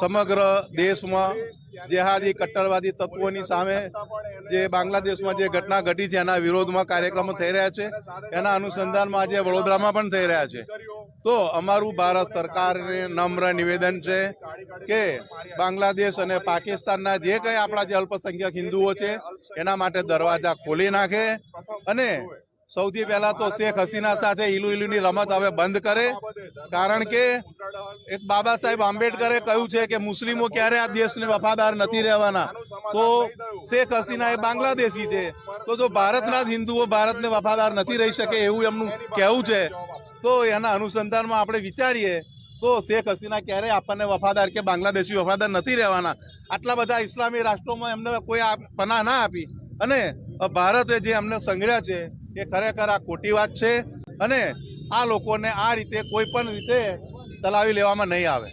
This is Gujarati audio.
સમગ્ર દેશમાં જેહાદી, કટ્ટરવાદી તત્વોની સામે જે બાંગ્લાદેશમાં જે ઘટના ઘટી છે, એના વિરોધમાં કાર્યક્રમો થઈ રહ્યા છે. એના અનુસંધાનમાં આજે વડોદરામાં પણ થઈ રહ્યા છે. તો અમારું ભારત સરકારને નમ્ર નિવેદન છે કે બાંગ્લાદેશ અને પાકિસ્તાનના જે કંઈ આપણા જે અલ્પસંખ્યક હિન્દુઓ છે, એના માટે દરવાજા ખોલી નાખે અને સૌથી પહેલા તો શેખ હસીના સાથે ઈલુ ઈલુની રમત હવે બંધ કરે. કારણ કે એક બાબા સાહેબ આંબેડકરે કહ્યું છે કે મુસ્લિમો ક્યારે આ દેશને વફાદાર નથી રહેવાના. તો શેખ હસીના એ બાંગ્લાદેશી છે. તો જો ભારતના જ હિન્દુઓ ભારતને વફાદાર નથી રહી શકે એવું એમનું કહેવું છે તો એના અનુસંધાનમાં આપણે વિચારીએ તો શેખ હસીના ક્યારે આપણને વફાદાર કે બાંગ્લાદેશી વફાદાર નથી રહેવાના. આટલા બધા ઇસ્લામી રાષ્ટ્રોમાં એમને કોઈ પના પનાહ ના આપી. અને ભારતે જે અમને સંગ્રહ છે એ ખરેખર આ ખોટી વાત છે અને આ લોકોને આ રીતે કોઈ પણ રીતે ચલાવી લેવામાં નહીં આવે.